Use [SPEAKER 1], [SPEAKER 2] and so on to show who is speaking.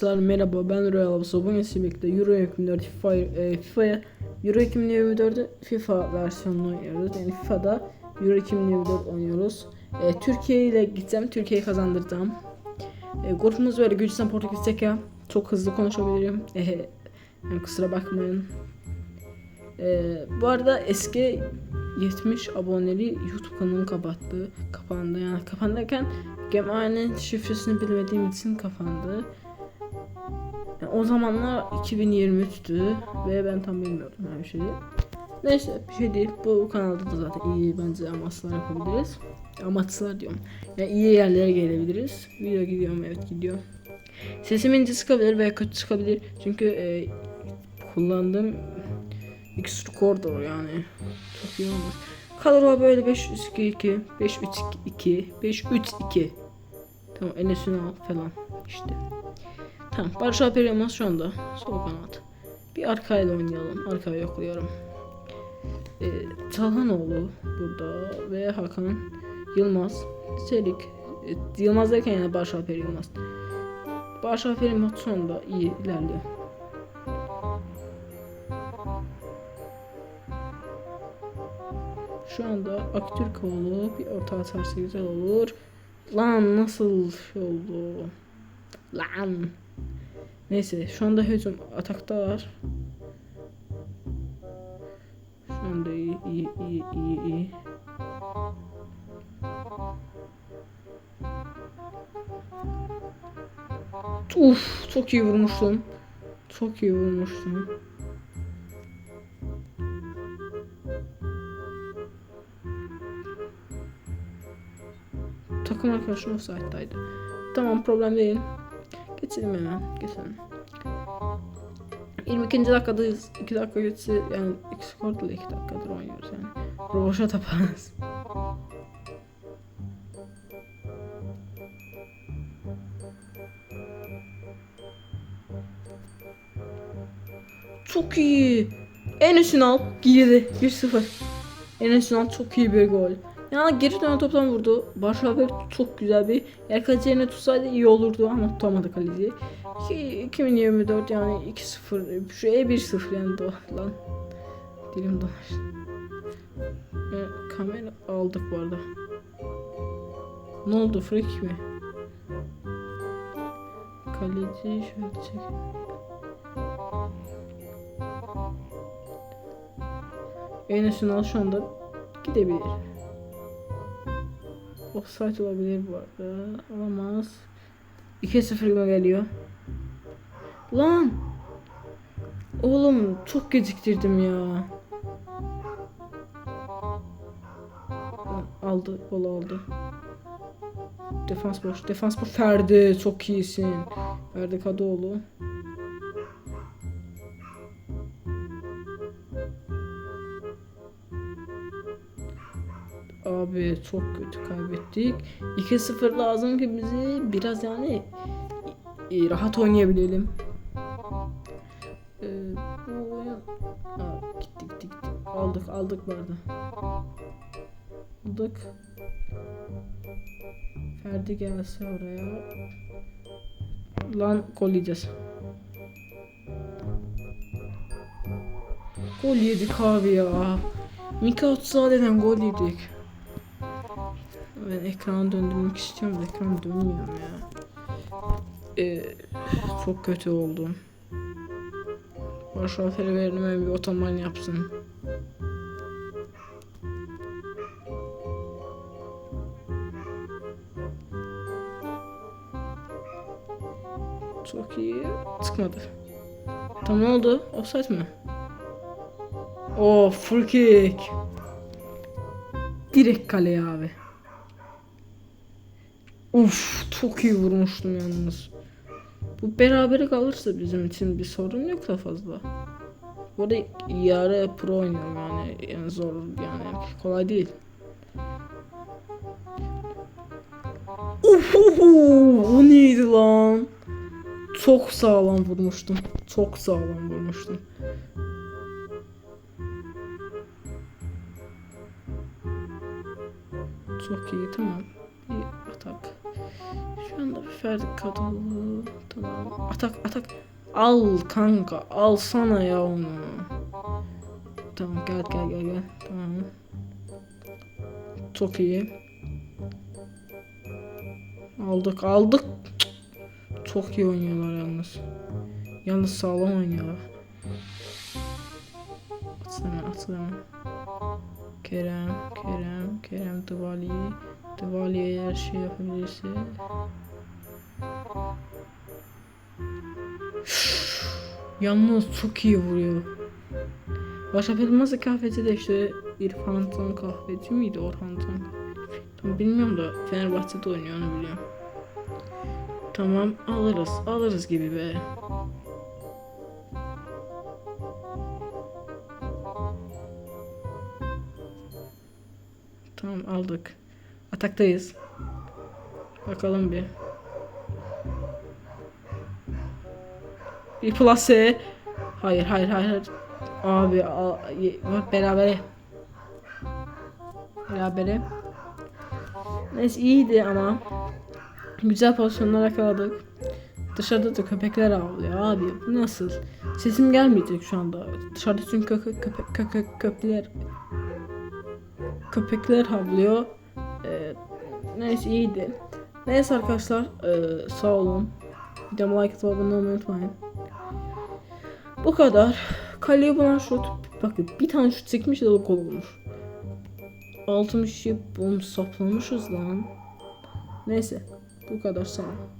[SPEAKER 1] Arkadaşlar merhaba ben Royal Abso bugün birlikte Euro 2024 FIFA, e, FIFA'ya Euro 2024'ü FIFA versiyonunu oynuyoruz. Yani FIFA'da Euro 2024 oynuyoruz. E, Türkiye ile gideceğim Türkiye'yi kazandıracağım. E, Grubumuz böyle Gürcistan Portekiz Çekya çok hızlı konuşabilirim. E, yani kusura bakmayın. E, Bu arada eski 70 aboneli YouTube kanalım kapattı. Kapandı. Yani kapandırken Gemai'nin şifresini bilmediğim için kapandı o zamanlar 2023'tü ve ben tam bilmiyordum her şeyi. Neyse bir şey değil. Bu kanalda da zaten iyi bence amaçlar yapabiliriz. Amaçlar diyorum. Yani iyi yerlere gelebiliriz. Video gidiyor mu? Evet gidiyor. Sesim ince çıkabilir veya kötü çıkabilir. Çünkü e, kullandığım X recorder yani. Çok iyi olmuş. Kadro böyle 532 532 532 Tamam Enes Ünal falan işte. Tamam Barış Alper Yılmaz şu anda sol kanat. Bir arkayla oynayalım. Arkaya yokluyorum. Ee, Çalhanoğlu burada ve Hakan Yılmaz. Çelik. Ee, Yılmaz derken yani Barış Alper Yılmaz. Barış Alper Yılmaz şu anda iyi ilerliyor. Şu anda Aktürkoğlu bir orta atarsa güzel olur. Lan nasıl şey oldu? Lan. Neyse şu anda hücum atakta var. Şu anda iyi iyi iyi iyi iyi. Uf çok iyi vurmuştum. Çok iyi vurmuştum. Takım arkadaşım offside'daydı. Tamam problem değil. Geçelim hemen. Geçelim. 22. dakikadayız. 2 dakika geçse yani iki skorla 2 dakikadır oynuyoruz yani. Roboşa taparız. Çok iyi. Enes Ünal girdi 1-0. Enes Ünal çok iyi bir gol. Yani geri dönen toptan vurdu. Barış abi çok güzel bir yer kaleci tutsaydı iyi olurdu ama tutamadı kaleciyi. İki- 2024 yani 2-0 şuraya 1-0 yani do lan. Dilim dolaştı. E, kamera aldık bu arada. Ne oldu freak mi? Kaleci şöyle çek. Enes Ünal şu anda gidebilir. Offside olabilir bu arada. Olamaz. 2-0 gibi geliyor. Lan! Oğlum çok geciktirdim ya. Aldı, gol aldı. Defans boş, defans boş. Ferdi çok iyisin. Ferdi Kadıoğlu. Abi çok kötü kaybettik. 2-0 lazım ki bizi biraz yani e, rahat oynayabilelim. Ee, bu oyun Aa, gitti gitti gitti. Aldık aldık arada. Aldık. Ferdi gelse oraya. Lan gol yiyeceğiz. Gol yedik abi ya. Mika Otsade'den gol yedik. Ben döndürmek istiyorum ekran dönmüyor ya. Ee, çok kötü oldum. Verelim hemen bir otoman yapsın. Çok iyi. Çıkmadı. Tam oldu? Offside mi? Oh free kick. Direkt kaleye abi. Uf çok iyi vurmuştum yalnız. Bu berabere kalırsa bizim için bir sorun yok da fazla. Bu arada yarı pro oynuyorum yani, yani zor yani kolay değil. Uf, o neydi lan? Çok sağlam vurmuştum. Çok sağlam vurmuştum. Çok iyi tamam. Bir. Şu anda Ferdi Kadıoğlu. Tamam. Atak atak. Al kanka. Alsana ya onu. Tamam gel gel gel gel. Tamam. Çok iyi. Aldık aldık. Çok iyi oynuyorlar yalnız. Yalnız sağlam oynuyorlar. Atsana atsana. Kerem, Kerem, Kerem Dıvali. Dıvali'ye her şey yapabilirse. Yalnız çok iyi vuruyor. Başak Elmas'ı kahveci de işte İrfan Tan kahveci miydi? Orhan Tan. Tam bilmiyorum da Fenerbahçe'de oynuyor onu biliyorum. Tamam alırız. Alırız gibi be. Tamam aldık. Ataktayız. Bakalım bir. Bir plase. Hayır hayır hayır. hayır. Abi a, ye- bak berabere. Berabere. Neyse iyiydi ama. Güzel pozisyonlar yakaladık. Dışarıda da köpekler avlıyor abi. Bu nasıl? Sesim gelmeyecek şu anda. Dışarıda çünkü köpek köpek köpekler köpekler havlıyor. Ee, neyse iyiydi. Neyse arkadaşlar ee, sağ olun. Videomu like atıp abone olmayı unutmayın. Bu kadar. Kaleye bulan şut. Bakın bir tane şut çekmiş de gol olmuş. 60 yıl bunu saplamışız lan. Neyse. Bu kadar sağ olun.